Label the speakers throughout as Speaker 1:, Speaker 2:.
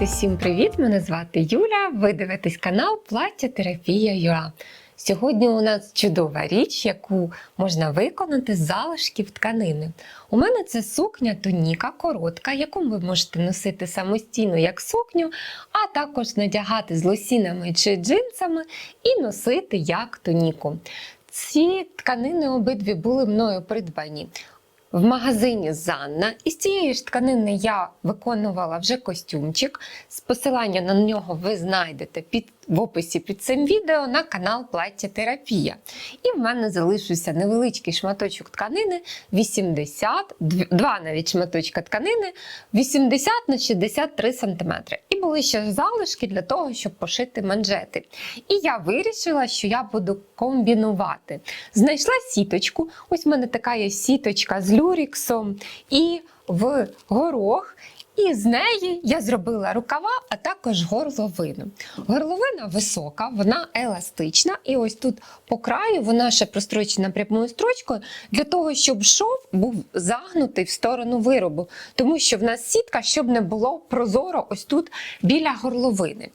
Speaker 1: Усім привіт! Мене звати Юля. Ви дивитесь канал Плаття Терапія ЮА. Сьогодні у нас чудова річ, яку можна виконати з залишків тканини. У мене це сукня тоніка коротка, яку ви можете носити самостійно як сукню, а також надягати з лосінами чи джинсами і носити як тоніку. Ці тканини обидві були мною придбані в магазині Занна. Із цієї ж тканини я виконувала вже костюмчик. З посилання на нього ви знайдете під, в описі під цим відео на канал Плаття Терапія. І в мене залишився невеличкий шматочок тканини 80, дв- два навіть шматочка тканини 80 на 63 см. І були ще залишки для того, щоб пошити манжети. І я вирішила, що я буду комбінувати. Знайшла сіточку. Ось в мене така є сіточка з люріксом і в горох. І з неї я зробила рукава, а також горловину. Горловина висока, вона еластична, і ось тут по краю вона ще прострочена прямою строчкою для того, щоб шов був загнутий в сторону виробу, тому що в нас сітка, щоб не було прозоро ось тут біля горловини.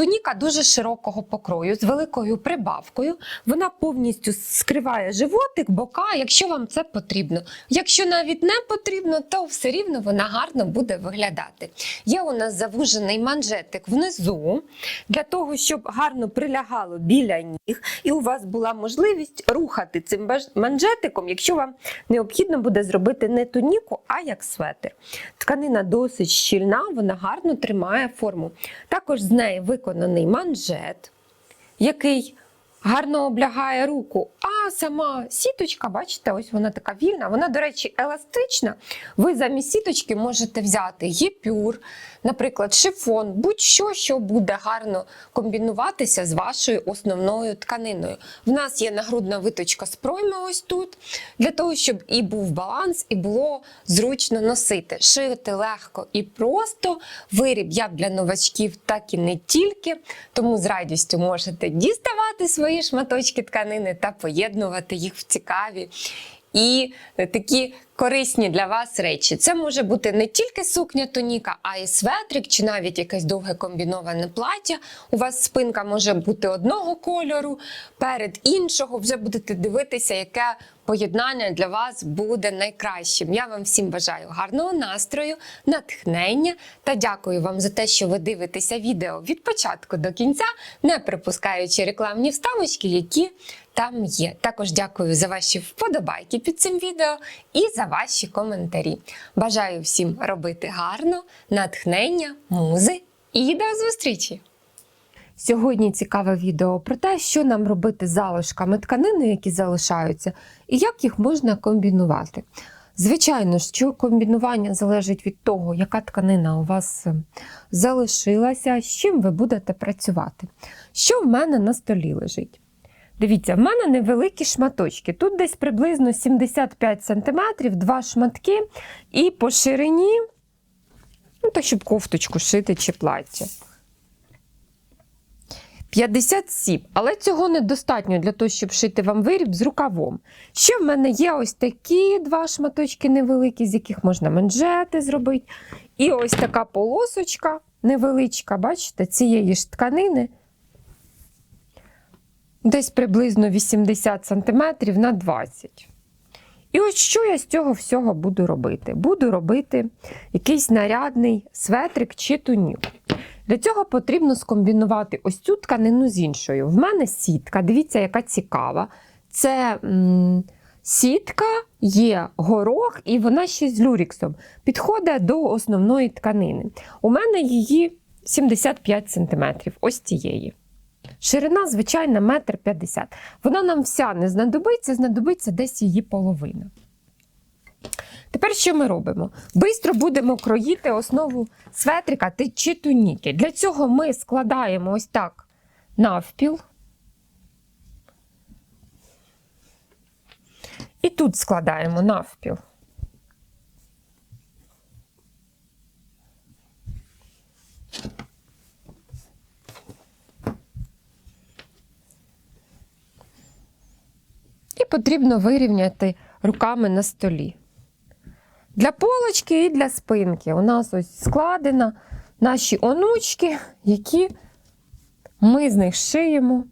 Speaker 1: Туніка дуже широкого покрою з великою прибавкою. Вона повністю скриває животик, бока, якщо вам це потрібно. Якщо навіть не потрібно, то все рівно вона гарно буде виглядати. Є у нас завужений манжетик внизу для того, щоб гарно прилягало біля ніг, і у вас була можливість рухати цим манжетиком, якщо вам необхідно буде зробити не туніку, а як светр. Тканина досить щільна, вона гарно тримає форму. Також з неї виконаний манжет, який гарно облягає руку. А сама сіточка, бачите, ось вона така вільна. Вона, до речі, еластична. Ви замість сіточки можете взяти гіпюр, наприклад, шифон, будь-що, що буде гарно комбінуватися з вашою основною тканиною. В нас є нагрудна виточка з пройми ось тут, для того, щоб і був баланс, і було зручно носити. Шити легко і просто. Виріб як для новачків, так і не тільки. Тому з радістю можете діставати свої шматочки тканини та поєднувати їх в цікаві. І такі корисні для вас речі. Це може бути не тільки сукня тоніка, а й светрик, чи навіть якесь довге комбіноване плаття. У вас спинка може бути одного кольору, перед іншого. Вже будете дивитися, яке поєднання для вас буде найкращим. Я вам всім бажаю гарного настрою, натхнення та дякую вам за те, що ви дивитеся відео від початку до кінця, не пропускаючи рекламні вставочки, які там є. Також дякую за ваші вподобайки під цим відео і за ваші коментарі. Бажаю всім робити гарно, натхнення, музи і до зустрічі! Сьогодні цікаве відео про те, що нам робити з залишками тканини, які залишаються, і як їх можна комбінувати. Звичайно, що комбінування залежить від того, яка тканина у вас е, залишилася, з чим ви будете працювати. Що в мене на столі лежить? Дивіться, в мене невеликі шматочки. Тут десь приблизно 75 см, два шматки, і по ширині, ну так, щоб кофточку шити чи плаття. 57, але цього недостатньо для того, щоб шити вам виріб з рукавом. Ще в мене є ось такі два шматочки невеликі, з яких можна манжети зробити. І ось така полосочка невеличка, бачите, цієї ж тканини. Десь приблизно 80 см на 20 І ось що я з цього всього буду робити? Буду робити якийсь нарядний светрик чи туніку. Для цього потрібно скомбінувати ось цю тканину з іншою. В мене сітка, дивіться, яка цікава. Це м, сітка, є горох, і вона ще з люріксом. Підходить до основної тканини. У мене її 75 см, ось цієї. Ширина, звичайна, метр 50 Вона нам вся не знадобиться, знадобиться десь її половина. Тепер що ми робимо? Бистро будемо кроїти основу светрика чи туніки. Для цього ми складаємо ось так навпіл. І тут складаємо навпіл. І потрібно вирівняти руками на столі. Для полочки і для спинки. У нас ось складена наші онучки, які ми з них шиємо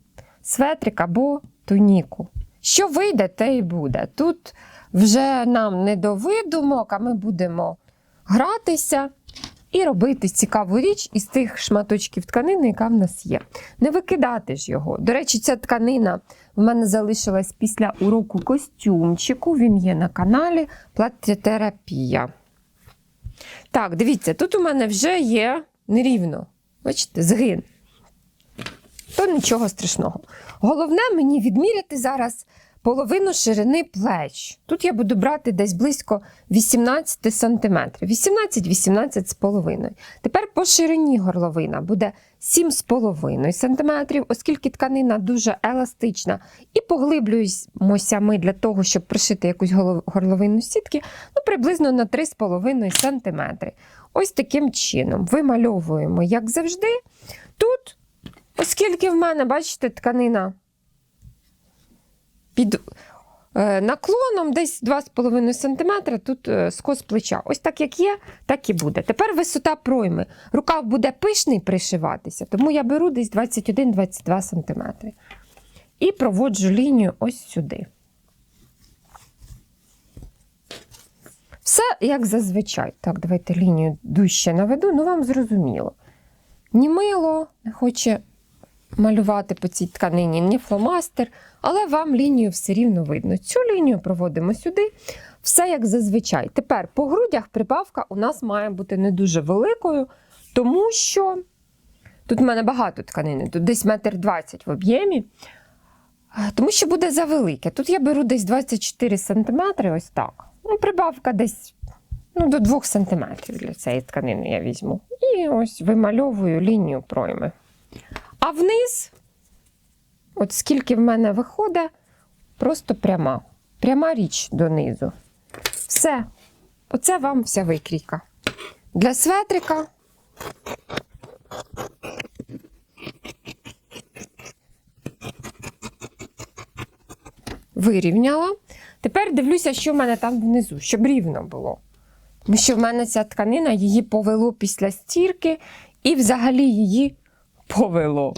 Speaker 1: светрик або туніку. Що вийде, те і буде. Тут вже нам не до видумок, а ми будемо гратися і робити цікаву річ із тих шматочків тканини, яка в нас є. Не викидати ж його. До речі, ця тканина в мене залишилась після уроку костюмчику. Він є на каналі Платтєтерапія. Так, дивіться, тут у мене вже є нерівно. Бачите, згин. То нічого страшного. Головне мені відміряти зараз половину ширини плеч. Тут я буду брати десь близько 18 см. 18-18 з половиною. Тепер по ширині горловина буде 7,5 см, оскільки тканина дуже еластична. І поглиблюємося ми для того, щоб пришити якусь горловину сітки, ну, приблизно на 3,5 см. Ось таким чином вимальовуємо, як завжди. Тут, оскільки в мене, бачите, тканина під е, наклоном десь 2,5 см, тут е, скос плеча. Ось так, як є, так і буде. Тепер висота пройми. Рукав буде пишний пришиватися, тому я беру десь 21-22 см. І проводжу лінію ось сюди. Все як зазвичай. Так, давайте лінію дужче наведу, ну вам зрозуміло. Ні мило не хоче малювати по цій тканині, ні фломастер, але вам лінію все рівно видно. Цю лінію проводимо сюди. Все як зазвичай. Тепер по грудях прибавка у нас має бути не дуже великою, тому що тут в мене багато тканини, тут десь метр двадцять в об'ємі. Тому що буде завелике. Тут я беру десь 24 см, ось так. Ну, прибавка десь ну, до 2 см для цієї тканини я візьму. І ось вимальовую лінію пройми. А вниз, от скільки в мене виходить, просто пряма. Пряма річ донизу. Все. Оце вам вся викрійка. Для светрика. Вирівняла. Тепер дивлюся, що в мене там внизу, щоб рівно було. Тому що в мене ця тканина її повело після стірки, і взагалі її повело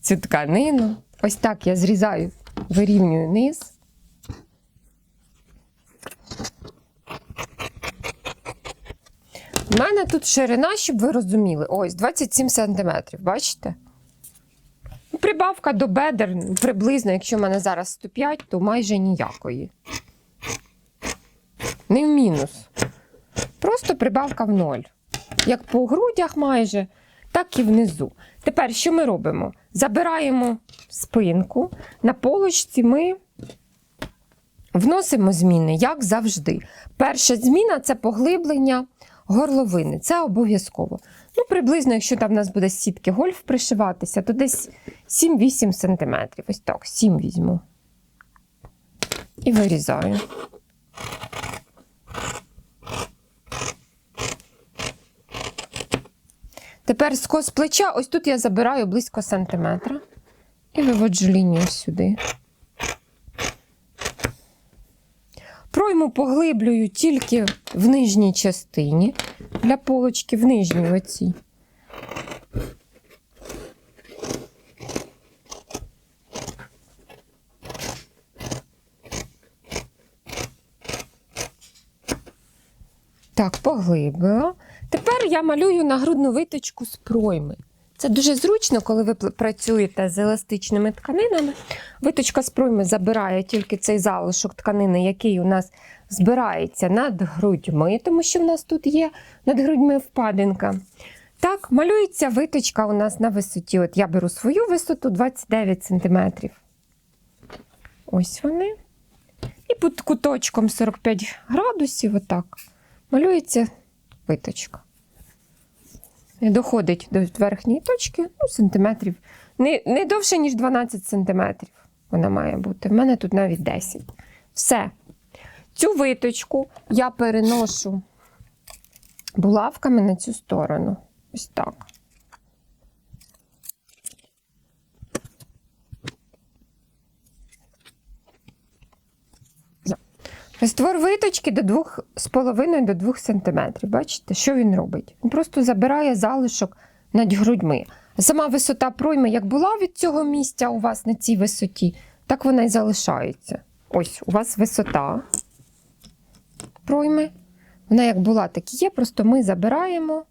Speaker 1: цю тканину. Ось так я зрізаю, вирівнюю низ. У мене тут ширина, щоб ви розуміли, ось 27 см, бачите? Прибавка до бедер приблизно, якщо в мене зараз 105, то майже ніякої. Не в мінус. Просто прибавка в ноль. Як по грудях майже, так і внизу. Тепер що ми робимо? Забираємо спинку. На полочці ми вносимо зміни, як завжди. Перша зміна це поглиблення горловини. Це обов'язково. Ну, приблизно, якщо там в нас буде сітки гольф пришиватися, то десь 7-8 см. Ось так, 7 візьму. І вирізаю. Тепер скос плеча, ось тут я забираю близько сантиметра і виводжу лінію сюди. Пройму поглиблюю тільки в нижній частині для полочки, в нижній оцій. Так, поглибила. Тепер я малюю нагрудну виточку з пройми. Це дуже зручно, коли ви працюєте з еластичними тканинами. Виточка з пройми забирає тільки цей залишок тканини, який у нас збирається над грудьми, тому що в нас тут є над грудьми впадинка. Так, малюється виточка у нас на висоті. От я беру свою висоту 29 см. Ось вони. І під куточком 45 градусів, отак, малюється виточка. Доходить до верхньої точки, ну, сантиметрів. Не, не довше, ніж 12 сантиметрів вона має бути. В мене тут навіть 10. Все. Цю виточку я переношу булавками на цю сторону. Ось так. Раствор виточки до 2,5 до 2 см. Бачите, що він робить? Він просто забирає залишок над грудьми. Сама висота пройми, як була від цього місця у вас на цій висоті, так вона і залишається. Ось у вас висота пройми. Вона як була, так і є, просто ми забираємо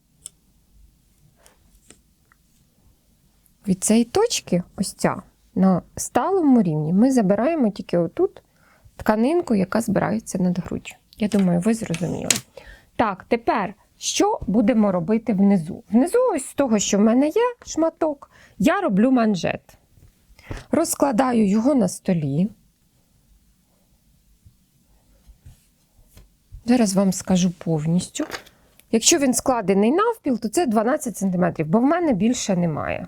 Speaker 1: від цієї точки, ось ця, на сталому рівні, ми забираємо тільки отут тканинку, яка збирається над груддю. Я думаю, ви зрозуміли. Так, тепер що будемо робити внизу? Внизу, ось з того, що в мене є шматок, я роблю манжет. Розкладаю його на столі. Зараз вам скажу повністю. Якщо він складений навпіл, то це 12 см, бо в мене більше немає.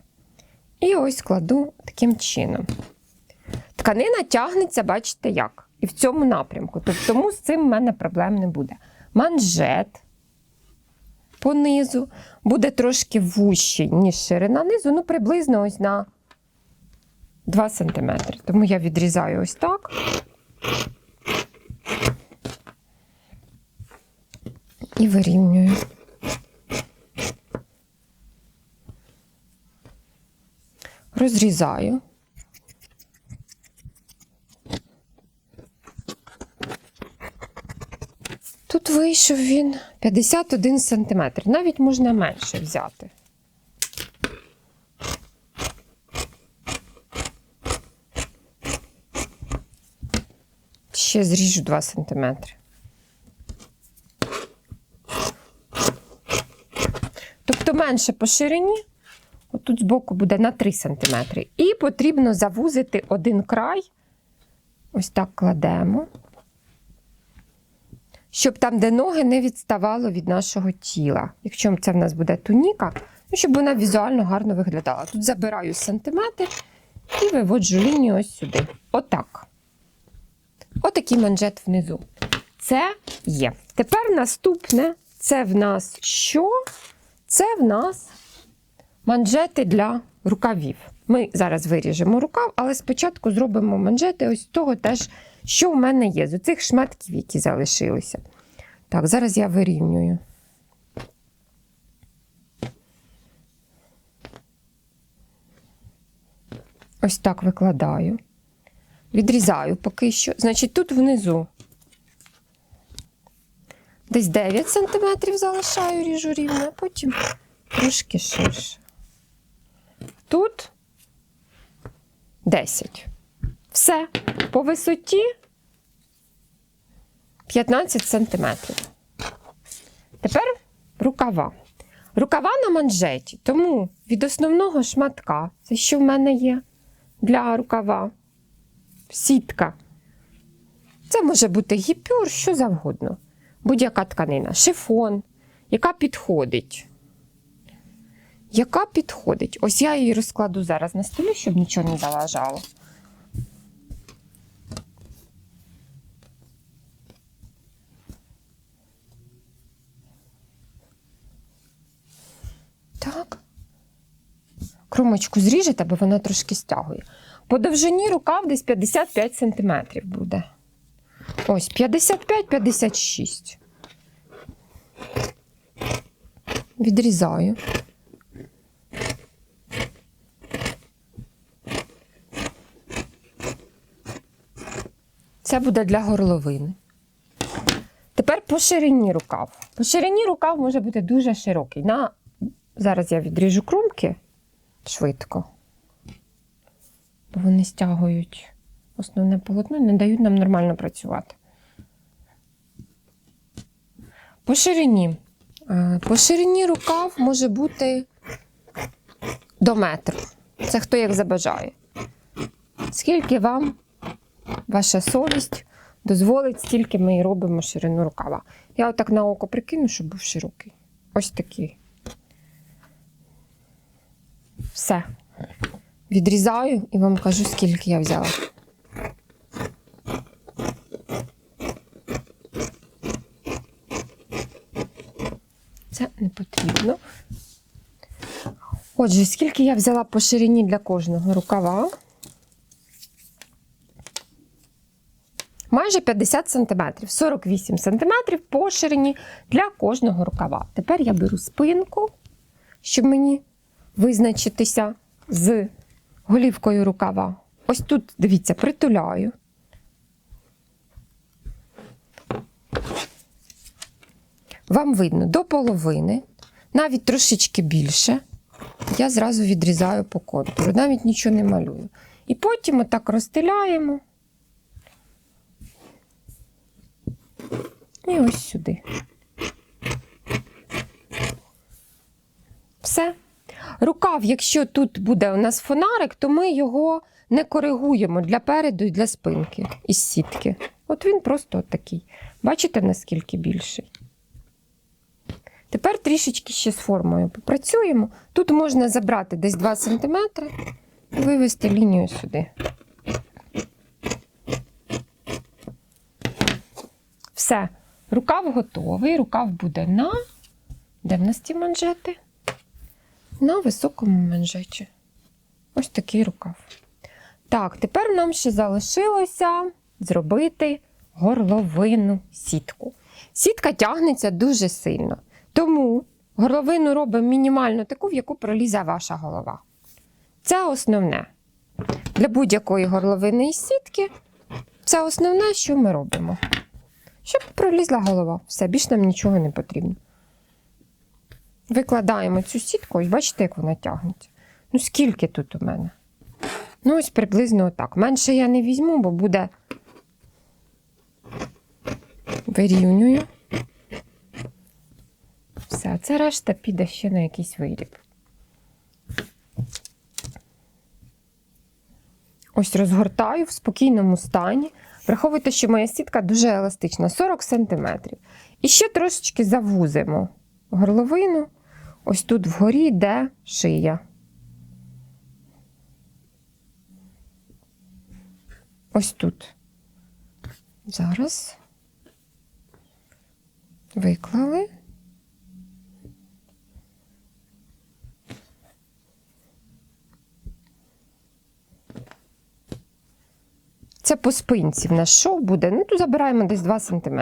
Speaker 1: І ось кладу таким чином. Тканина тягнеться, бачите, як? І в цьому напрямку. Тобто тому з цим в мене проблем не буде. Манжет по низу буде трошки вущий, ніж ширина низу, ну приблизно ось на 2 см. Тому я відрізаю ось так. І вирівнюю. Розрізаю. Тут вийшов він 51 см. Навіть можна менше взяти. Ще зріжу 2 см. Тобто менше по ширині, отут збоку буде на 3 см. І потрібно завузити один край. Ось так кладемо щоб там, де ноги, не відставало від нашого тіла. Якщо це в нас буде туніка, ну, щоб вона візуально гарно виглядала. Тут забираю сантиметр і виводжу лінію ось сюди. Отак. Отакий манжет внизу. Це є. Тепер наступне це в нас що? Це в нас манжети для рукавів. Ми зараз виріжемо рукав, але спочатку зробимо манжети ось того теж, що в мене є, з оцих шматків, які залишилися. Так, зараз я вирівнюю. Ось так викладаю. Відрізаю поки що. Значить, тут внизу десь 9 см залишаю, ріжу рівно, а потім трошки ширше. Тут 10. Все. По висоті 15 сантиметрів. Тепер рукава. Рукава на манжеті, тому від основного шматка, це що в мене є для рукава, сітка. Це може бути гіпюр, що завгодно. Будь-яка тканина, шифон, яка підходить. Яка підходить. Ось я її розкладу зараз на столі, щоб нічого не заважало. Так. Кромочку зріжете, бо вона трошки стягує. По довжині рукав десь 55 см буде. Ось 55-56. Відрізаю. Це буде для горловини. Тепер по ширині рукав. По ширині рукав може бути дуже широкий. На... Зараз я відріжу крумки швидко, вони стягують основне полотно і не дають нам нормально працювати. По ширині. Е, По ширині рукав може бути до метру. Це хто як забажає. Скільки вам ваша совість дозволить, стільки ми і робимо ширину рукава. Я отак на око прикину, щоб був широкий. Ось такий. Все. Відрізаю і вам кажу, скільки я взяла. Це не потрібно. Отже, скільки я взяла по ширині для кожного рукава. майже 50 см, 48 см по ширині для кожного рукава. Тепер я беру спинку, щоб мені визначитися з голівкою рукава. Ось тут, дивіться, притуляю. Вам видно до половини, навіть трошечки більше. Я зразу відрізаю по контуру, навіть нічого не малюю. І потім отак розстеляємо. І ось сюди. Все. Рукав, якщо тут буде у нас фонарик, то ми його не коригуємо для переду і для спинки із сітки. От він просто от такий. Бачите, наскільки більший? Тепер трішечки ще з формою попрацюємо. Тут можна забрати десь 2 см і вивести лінію сюди. Все, рукав готовий, рукав буде на. Де в нас ті манжети? На високому манжеті. Ось такий рукав. Так, тепер нам ще залишилося зробити горловину сітку. Сітка тягнеться дуже сильно. Тому горловину робимо мінімально таку, в яку пролізе ваша голова. Це основне. Для будь-якої горловини із сітки це основне, що ми робимо. Щоб пролізла голова. Все, більш нам нічого не потрібно. Викладаємо цю сітку і бачите, як вона тягнеться. Ну, скільки тут у мене? Ну, ось приблизно отак. Менше я не візьму, бо буде вирівнюю. Все, це решта піде ще на якийсь виріб. Ось розгортаю в спокійному стані. Враховуйте, що моя сітка дуже еластична, 40 см. І ще трошечки завузимо горловину. Ось тут вгорі йде шия. Ось тут. Зараз виклали. Це по спинці в нас шов буде. Ну, тут забираємо десь 2 см.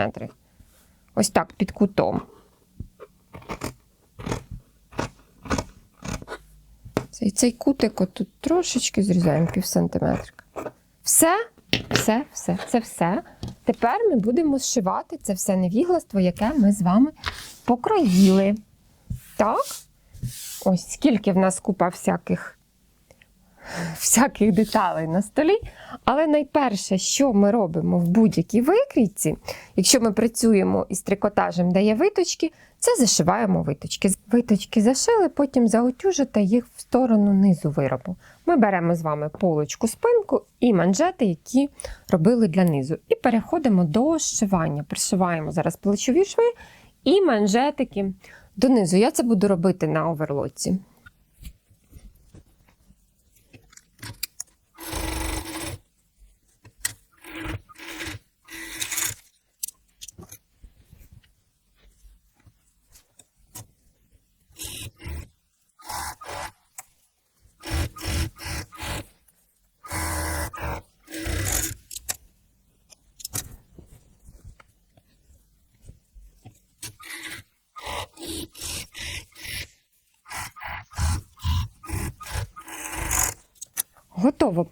Speaker 1: Ось так, під кутом. Цей, цей кутик отут трошечки зрізаємо пів сантиметрика. Все, все, все, це все. Тепер ми будемо зшивати це все невігластво, яке ми з вами покроїли. Так? Ось скільки в нас купа всяких всяких деталей на столі. Але найперше, що ми робимо в будь-якій викрійці, якщо ми працюємо із трикотажем, де є виточки, це зашиваємо виточки. Виточки зашили, потім заутюжите їх в сторону низу виробу. Ми беремо з вами полочку, спинку і манжети, які робили для низу. І переходимо до зшивання. Пришиваємо зараз плечові шви і манжетики донизу. Я це буду робити на оверлоці.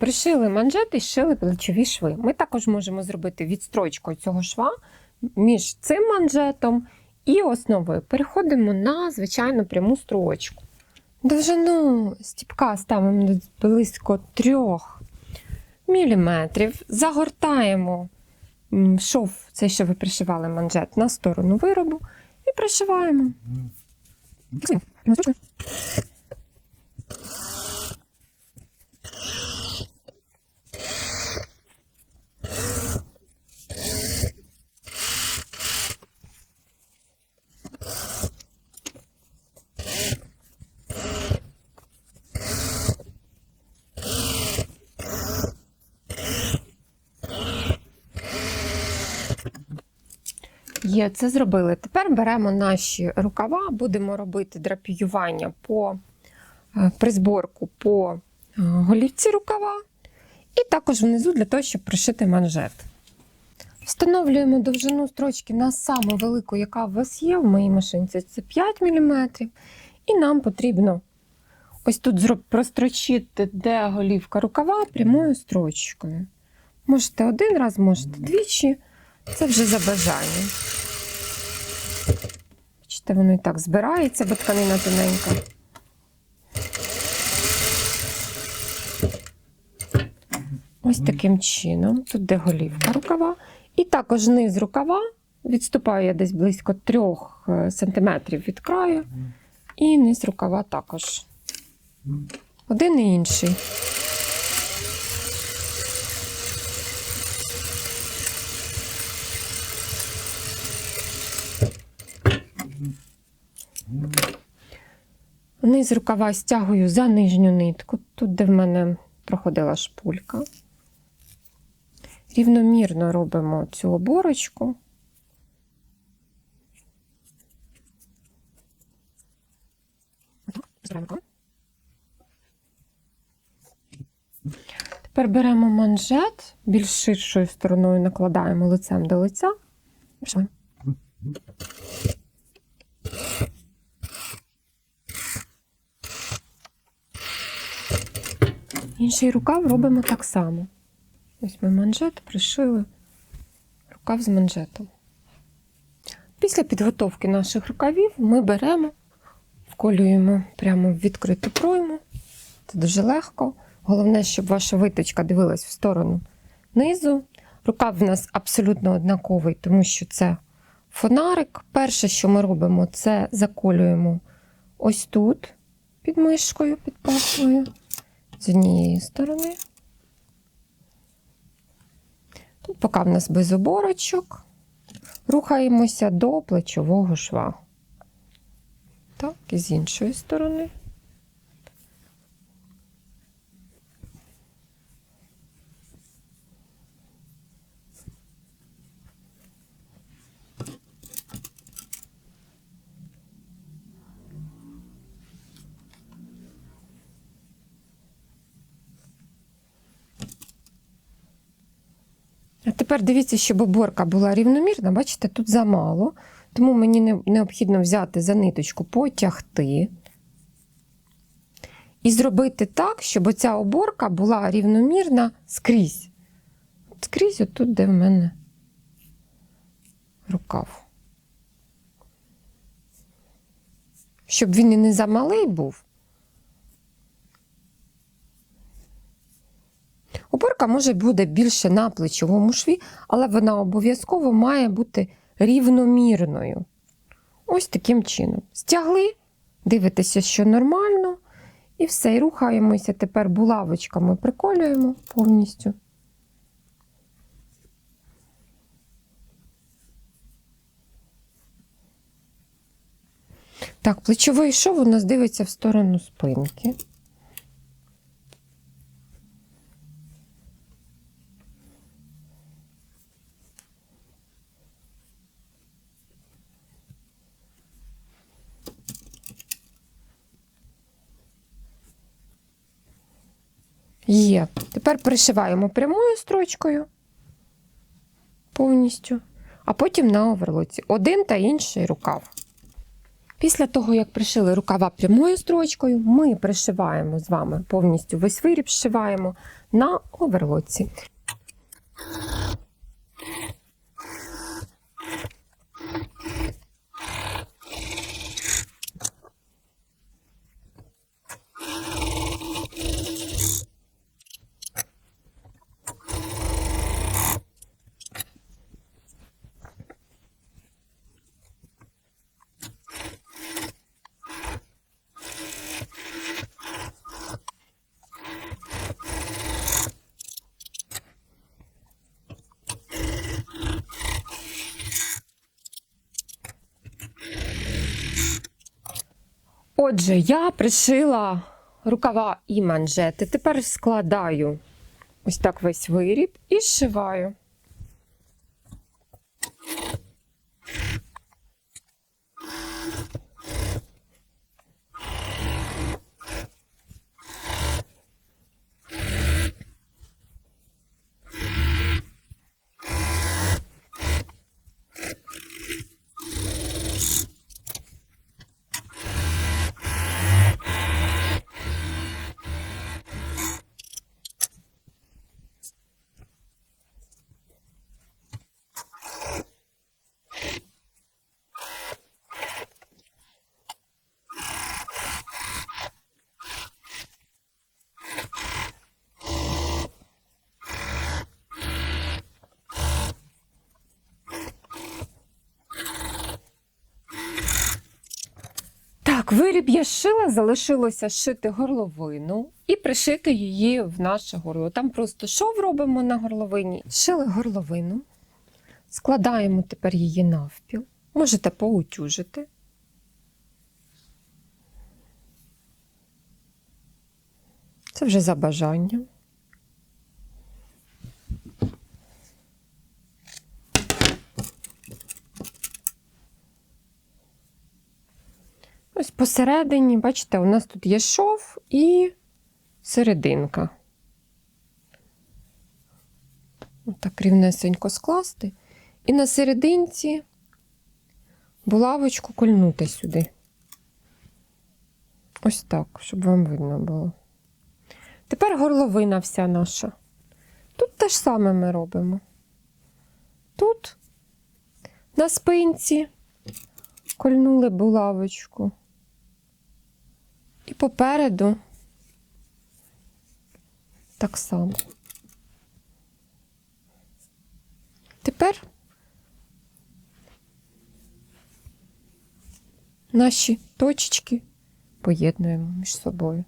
Speaker 1: Пришили манжети і шили плечові шви. Ми також можемо зробити відстрочку цього шва між цим манжетом і основою. Переходимо на звичайну пряму строчку. Довжину стіпка ставимо близько 3 міліметрів. Загортаємо шов, цей, що ви пришивали манжет, на сторону виробу і пришиваємо. Є, це зробили. Тепер беремо наші рукава, будемо робити драпіювання по е, призборку по е, голівці рукава, і також внизу для того, щоб пришити манжет. Встановлюємо довжину строчки на саму велику, яка у вас є в моїй машинці. Це 5 мм. І нам потрібно ось тут прострочити, де голівка рукава прямою строчкою. Можете один раз, можете двічі. Це вже за бажанням. Бачите, воно і так збирається, бо тканина тоненька. Ось таким чином. Тут де голівка рукава. І також низ рукава. Відступаю десь близько 3 см від краю. І низ рукава також. Один і інший. Низ рукава стягую за нижню нитку, тут, де в мене проходила шпулька. Рівномірно робимо цю оборочку. Тепер беремо манжет, більш ширшою стороною накладаємо лицем до лиця. Інший рукав робимо так само. Ось ми манжет пришили рукав з манжетом. Після підготовки наших рукавів ми беремо, вколюємо прямо в відкриту пройму. Це дуже легко. Головне, щоб ваша виточка дивилась в сторону низу. Рукав в нас абсолютно однаковий, тому що це фонарик. Перше, що ми робимо, це заколюємо ось тут під мишкою, під пахвою, з однієї сторони. Тут поки в нас без оборочок, рухаємося до плечового шва. Так, і з іншої сторони. А тепер дивіться, щоб оборка була рівномірна, бачите, тут замало. Тому мені не- необхідно взяти за ниточку, потягти. І зробити так, щоб оця оборка була рівномірна скрізь. От скрізь, отут, де в мене рукав. Щоб він і не замалий був. Оборка може буде більше на плечовому шві, але вона обов'язково має бути рівномірною. Ось таким чином. Стягли, дивитеся, що нормально, і все, і рухаємося. Тепер булавочками приколюємо повністю. Так, плечовий шов у нас дивиться в сторону спинки. Є. Тепер пришиваємо прямою строчкою повністю, а потім на оверлоці один та інший рукав. Після того, як пришили рукава прямою строчкою, ми пришиваємо з вами повністю весь виріб, зшиваємо на оверлоці. Отже, я пришила рукава і манжети. Тепер складаю ось так весь виріб і зшиваю. Так, виріб я шила, залишилося шити горловину і пришити її в наше горло. Там просто шов робимо на горловині. Шили горловину, складаємо тепер її навпіл. Можете поутюжити. Це вже за бажанням. Ось посередині, бачите, у нас тут є шов і серединка. Отак рівнесенько скласти. І на серединці булавочку кольнути сюди. Ось так, щоб вам видно було. Тепер горловина вся наша. Тут те ж саме ми робимо. Тут на спинці кольнули булавочку. І попереду так само. Тепер наші точечки поєднуємо між собою.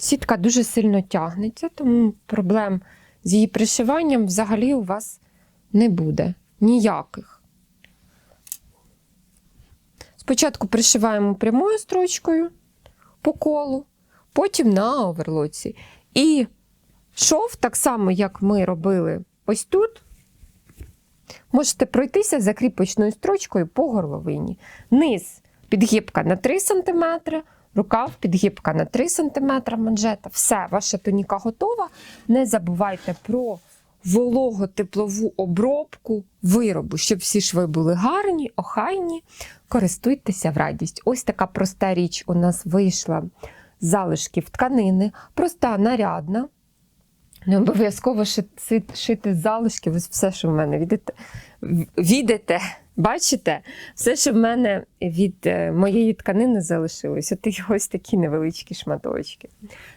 Speaker 1: Сітка дуже сильно тягнеться, тому проблем з її пришиванням взагалі у вас не буде ніяких. Спочатку пришиваємо прямою строчкою по колу, потім на оверлоці. І шов, так само, як ми робили ось тут, можете пройтися закріпочною строчкою по горловині. Низ підгибка на 3 см, рукав підгибка на 3 см манжета. Все, ваша тоніка готова. Не забувайте про волого-теплову обробку виробу, щоб всі шви були гарні, охайні. Користуйтеся в радість. Ось така проста річ у нас вийшла з залишків тканини, проста, нарядна. Не обов'язково шити з залишків, ось все, що в мене відете, відете, бачите, все, що в мене від е, моєї тканини залишилось. От ось такі невеличкі шматочки.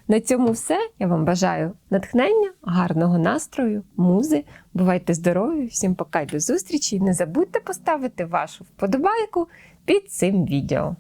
Speaker 1: На цьому все. Я вам бажаю натхнення, гарного настрою, музи. Бувайте здорові, всім пока і до зустрічі. І не забудьте поставити вашу вподобайку під цим відео.